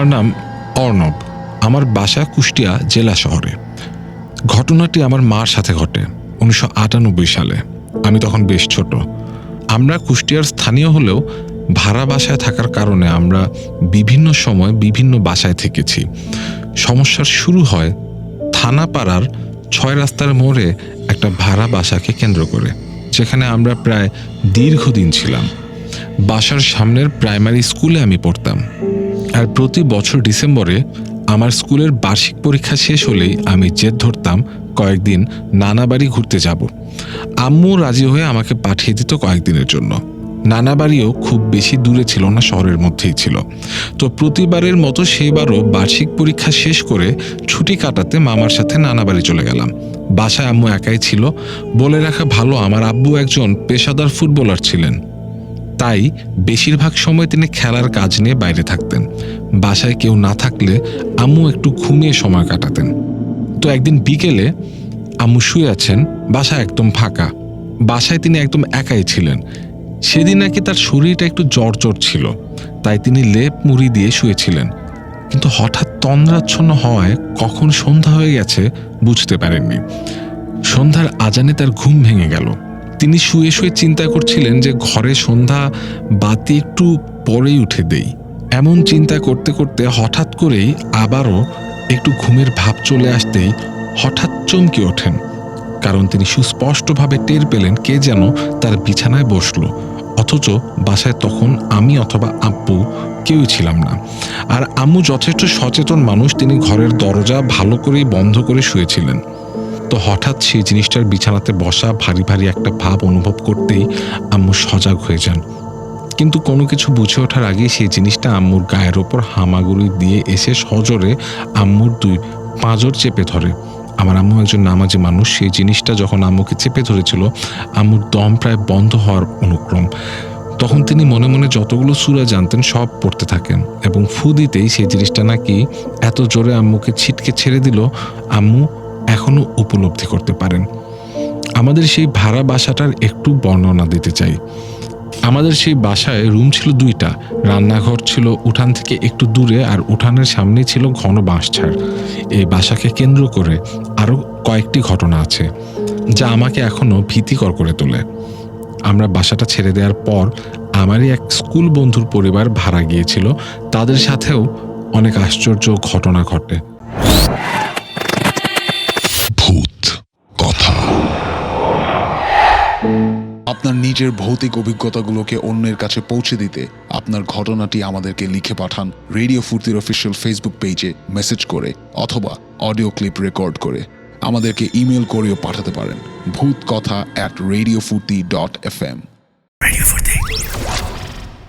আমার নাম অর্ণব। আমার বাসা কুষ্টিয়া জেলা শহরে। ঘটনাটি আমার মার সাথে ঘটে, উনিশশো আটানব্বই সালে। আমি তখন বেশ ছোট। আমরা কুষ্টিয়ার স্থানীয় হলেও ভাড়া বাসায় থাকার কারণে আমরা বিভিন্ন সময় বিভিন্ন বাসায় থেকেছি। সমস্যার শুরু হয় থানাপাড়ার ছয় রাস্তার মোড়ে একটা ভাড়া বাসাকে কেন্দ্র করে, যেখানে আমরা প্রায় দীর্ঘদিন ছিলাম। বাসার সামনের প্রাইমারি স্কুলে আমি পড়তাম। আর প্রতি বছর ডিসেম্বরে আমার স্কুলের বার্ষিক পরীক্ষা শেষ হলেই আমি জেদ ধরতাম কয়েকদিন নানা বাড়ি ঘুরতে যাব। আম্মু রাজি হয়ে আমাকে পাঠিয়ে দিত কয়েকদিনের জন্য। নানা বাড়িও খুব বেশি দূরে ছিল না, শহরের মধ্যেই ছিল। তো প্রতিবারের মতো সেইবারও বার্ষিক পরীক্ষা শেষ করে ছুটি কাটাতে মামার সাথে নানা বাড়ি চলে গেলাম। বাসায় আম্মু একাই ছিল। বলে রাখা ভালো, আমার আব্বু একজন পেশাদার ফুটবলার ছিলেন। তাই বেশিরভাগ সময় তিনি খেলার কাজ নিয়ে বাইরে থাকতেন। বাসায় কেউ না থাকলে আম্মু একটু ঘুমিয়ে সময় কাটাতেন। তো একদিন বিকেলে আম্মু শুয়ে আছেন, বাসা একদম ফাঁকা। বাসায় তিনি একদম একাই ছিলেন। সেদিন নাকি তার শরীরটা একটু জ্বর জ্বর ছিল, তাই তিনি লেপ মুড়ি দিয়ে শুয়েছিলেন। কিন্তু হঠাৎ তন্দ্রাচ্ছন্ন হওয়ায় কখন সন্ধ্যা হয়ে গেছে বুঝতে পারেননি। সন্ধ্যার আজানে তার ঘুম ভেঙে গেল। তিনি শুয়ে শুয়ে চিন্তা করছিলেন যে ঘরে সন্ধ্যা বাতি একটু পরেই উঠে দেই। এমন চিন্তা করতে করতে হঠাৎ করেই আবারও একটু ঘুমের ভাব চলে আসতেই হঠাৎ চমকে ওঠেন। কারণ তিনি সুস্পষ্টভাবে টের পেলেন কে যেন তার বিছানায় বসল। অথচ বাসায় তখন আমি অথবা আব্বু কেউই ছিলাম না। আর আম্মু যথেষ্ট সচেতন মানুষ, তিনি ঘরের দরজা ভালো করেই বন্ধ করে শুয়েছিলেন। তো হঠাৎ সেই জিনিসটার বিছানাতে বসা ভারী ভারী একটা ভাব অনুভব করতেই আম্মু সজাগ হয়ে যান। কিন্তু কোনো কিছু বুঝে ওঠার আগেই সেই জিনিসটা আম্মুর গায়ের ওপর হামাগুড়ি দিয়ে এসে সজোরে আম্মুর দুই পাঁজর চেপে ধরে। আমার আম্মু একজন নামাজি মানুষ, সেই জিনিসটা যখন আম্মুকে চেপে ধরেছিল, আম্মুর দম প্রায় বন্ধ হওয়ার অনুক্রম। তখন তিনি মনে মনে যতগুলো সুরা জানতেন সব পড়তে থাকেন এবং ফু দিতেই সেই জিনিসটা নাকি এত জোরে আম্মুকে ছিটকে ছেড়ে দিল। আম্মু এখনও উপলব্ধি করতে পারেন। আমাদের সেই ভাড়া বাসাটার একটু বর্ণনা দিতে চাই। আমাদের সেই বাসায় রুম ছিল দুইটা, রান্নাঘর ছিল উঠান থেকে একটু দূরে আর উঠানের সামনেই ছিল ঘন বাঁশঝাড়। এই বাসাকে কেন্দ্র করে আরও কয়েকটি ঘটনা আছে, যা আমাকে এখনও ভীতিকর করে তোলে। আমরা বাসাটা ছেড়ে দেওয়ার পর আমারই এক স্কুল বন্ধুর পরিবার ভাড়া গিয়েছিল, তাদের সাথেও অনেক আশ্চর্য ঘটনা ঘটে। আপনার নিজের ভৌতিক অভিজ্ঞতাগুলোকে অন্যের কাছে পৌঁছে দিতে আপনার ঘটনাটি আমাদেরকে লিখে পাঠান রেডিও ফুর্তির অফিসিয়াল ফেসবুক পেজে মেসেজ করে অথবা অডিও ক্লিপ রেকর্ড করে। আমাদেরকে ইমেল করেও পাঠাতে পারেন। ভূত কথা at radio Fuorti dot F M radio